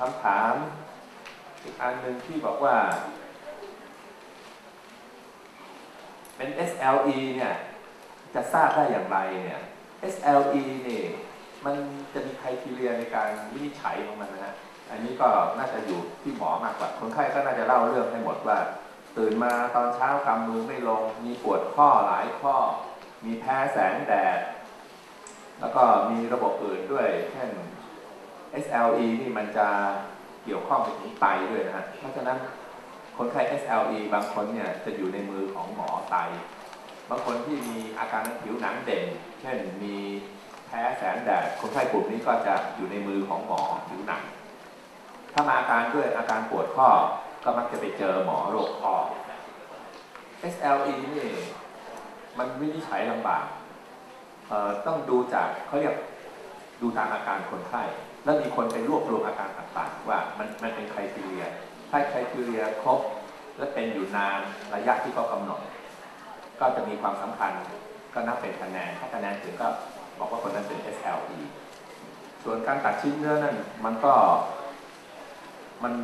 คำถามอีกอันหนึ่งที่บอกว่า เป็น SLE เนี่ย จะทราบได้อย่างไรเนี่ย SLE นี่มันจะมีใคุณทีเรียในการวินิจฉัยของมันนะฮะอันนี้ก็น่าจะอยู่ที่หมอมากกว่า คนไข้ก็น่าจะเล่าเรื่องให้หมดว่า ตื่นมาตอนเช้ากำมือไม่ลง มีปวดข้อหลายข้อ มีแพ้แสงแดด แล้วก็มีระบบอื่นด้วยเช่น SLE นี่มันจะเกี่ยวข้องไปถึงไตด้วยนะฮะ เพราะฉะนั้นคนไข้ SLE บางคนเนี่ยจะอยู่ในมือของหมอไต บางคนที่มีอาการผิวหนังเด่น เช่นมีแพ้แสงแดด คนไข้กลุ่มนี้ก็จะอยู่ในมือของหมอผิวหนัง ถ้ามาอาการด้วยอาการปวดข้อ ก็มักจะไปเจอหมอโรคข้อ SLE นี่มันวินิจฉัยลำบากเอ่อต้องดูจากเขาเรียก ดูตามอาการคนไข้แล้วมีคนไปรวบรวมอาการต่างๆ ว่ามันมันเป็นไครทีเรีย ถ้าไครทีเรียครบ และเป็นอยู่นานระยะที่เขากำหนด ก็จะมีความสำคัญก็นับเป็นคะแนน ถ้าคะแนนถึงก็บอกว่าคนนั้นเป็น SLE ส่วนการตัดชิ้นเนื้อนั่นมันก็มัน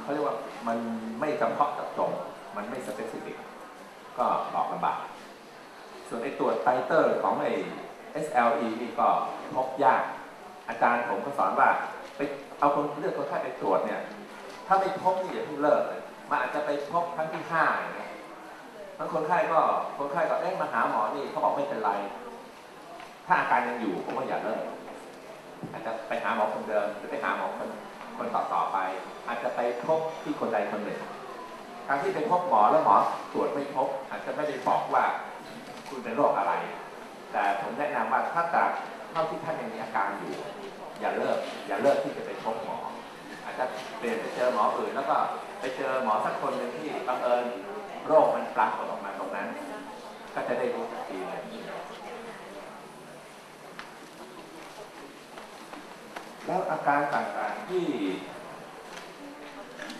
เขาเรียกว่ามันไม่จำเพาะเจาะจงมันไม่สเปซิฟิกก็บอกลำบาก ส่วนไอ้ตรวจไตเตอร์ของไอ้ SLE นี่ก็พบยาก อาจารย์ผมก็สอนว่าไปเอาคนเลือกคนไข้ไปตรวจเนี่ย ถ้าไม่พบนี่อย่าเพิ่งเลิกเลยมันอาจจะไปพบครั้งที่ห้าอย่างเงี้ยแล้วคนไข้ก็คนไข้ก็เอ๊ะมาหาหมอนี่เขาบอกไม่เป็นไร ถ้าอาการยังอยู่ผมว่าอย่าเลิกอาจจะไปหาหมอคนเดิมหรือไปหาหมอคนคนต่อต่อไป อาจจะไปพบที่คนใดคนหนึ่งการที่ไปพบหมอแล้วหมอตรวจไม่พบ อาจจะไม่ได้บอกว่าคุณเป็นโรคอะไร แต่ผมแนะนำว่าถ้าจาก เท่าที่ท่านยังมีอาการอยู่ อย่าเลิกอย่าเลิกที่จะไปพบหมอ อาจจะเปลี่ยนไปเจอหมออื่นแล้วก็ไปเจอหมอสักคนหนึ่งที่บังเอิญโรคมันปรากฏออกมาตรงนั้น ก็จะได้รู้ทันทีเลยแล้วอาการต่างๆที่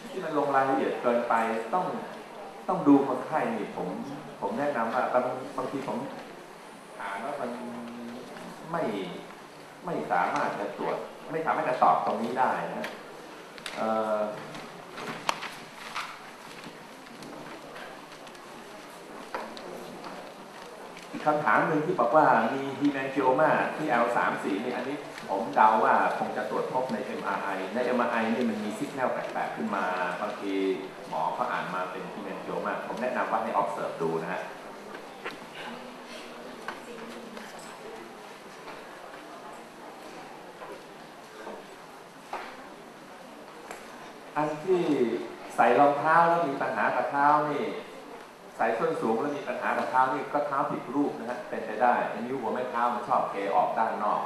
ที่มันลงรายละเอียดเกินไปต้องต้องดูคนไข้นี่ผม ผมแนะนำว่าบางบางทีผมอ่านว่ามัน ไม่ไม่สามารถจะตรวจ ไม่สามารถจะตอบตรงนี้ได้นะอีกคำถามหนึ่งที่บอกว่ามีฮีแมนจิโอมาที่ L34 นี่อันนี้ผมเดาว่าคงจะตรวจพบใน MRI ใน MRI นี่มันมีซิกแนลแปลกๆขึ้นมา บางทีหมอเขาอ่านมาเป็นฮีแมนจิโอมาผมแนะนำว่าให้ observe ดูนะฮะ ที่ใส่รองเท้าแล้วมีปัญหากับเท้านี่ใส่ส้นสูงแล้วมีปัญหากับเท้านี่ก็เท้าผิดรูปนะฮะเป็นไปได้นิ้วหัวแม่เท้ามันชอบเทออกด้านนอก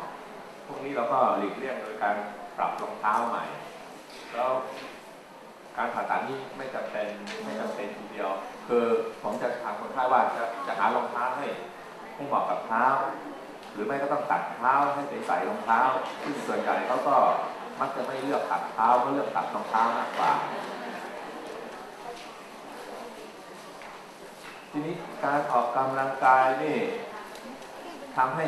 พวกนี้เราก็หลีกเลี่ยงโดยการปรับรองเท้าใหม่ แล้วการผ่าตัดนี่ไม่จำเป็นไม่จำเป็นทีเดียว คือผมจะถามคนไข้ว่าจะจะหารองเท้าให้ให้เหมาะกับเท้า หรือไม่ก็ต้องตัดเท้าให้ไปใส่รองเท้าซึ่งส่วนใหญ่เขาก็ มักจะไม่เลือกตัดเท้าก็เลือกตัดรองเท้ามากกว่า ทีนี้การออกกำลังกายนี่ทำให้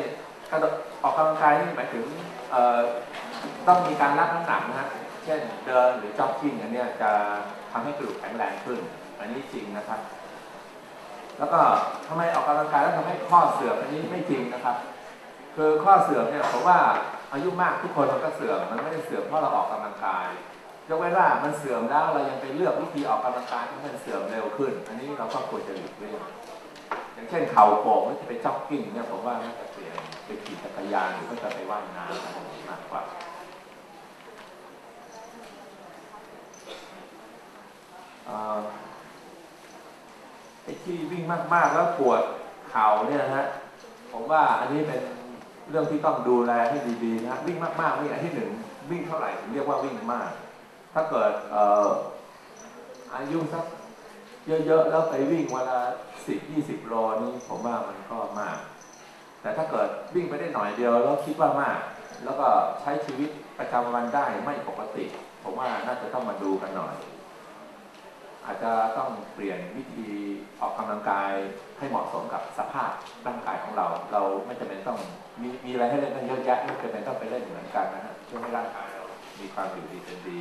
กรออกกำลังกายนี่หมายถึงต้องมีการรับน้ำหนักนะฮะเช่นเดินหรือจ็อกกิ้งอันนี้จะทำให้กระดูกแข็งแรงขึ้น อันนี้จริงนะครับ แล้วก็ทำไมออกกำลังกายแล้วทำให้ข้อเสื่อมอันนี้ไม่จริงนะครับ คือข้อเสื่อมเนี่ยผมว่า อายุมากทุกคนมันก็เสื่อม มันไม่ได้เสื่อมเพราะเราออกกำลังกายยกเว้นว่ามันเสื่อมแล้วเรายังไปเลือกวิธีออกกำลังกายที่มันเสื่อมเร็วขึ้น อันนี้เราก็ควรจะหลีกเลี่ยงอย่างเช่นเข่าโป่งแล้วจะไปจ็อกกิ้งเนี่ยผมว่าน่าจะเปลี่ยนไปขี่จักรยานหรือก็จะไปว่ายน้ำอะไรอย่างนี้มากกว่าเอ่อไอ้ที่วิ่งมากๆแล้วปวดเข่าเนี่ยนะฮะผมว่าอันนี้เป็น เรื่องที่ต้องดูแลให้ดีๆนะวิ่งมากๆวิ่งอันที่หนึ่งวิ่งเท่าไหร่ถึงเรียกว่าวิ่งมาก ถ้าเกิดเอ่ออายุสักเยอะๆแล้วไปวิ่งวันละสิบยี่สิบโลนี่ผมว่ามันก็มาก แต่ถ้าเกิดวิ่งไปได้หน่อยเดียวแล้วคิดว่ามาก แล้วก็ใช้ชีวิตประจำวันได้ไม่ปกติ ผมว่าน่าจะต้องมาดูกันหน่อย อาจจะต้องเปลี่ยนวิธีออกกำลังกายให้เหมาะสมกับสภาพร่างกายของเรา เราไม่จำเป็นต้องมีมีอะไรให้เล่นกันเยอะแยะไม่จำเป็นต้องไปเล่นเหมือนกันนะฮะช่วยให้ร่างกายเรามีความอยู่ดีเป็นดี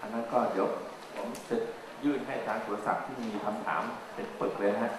อันนั้นก็เดี๋ยวผมจะยื่นให้ทางโทรศัพท์ที่มีคำถามเป็นปึกเลยนะฮะ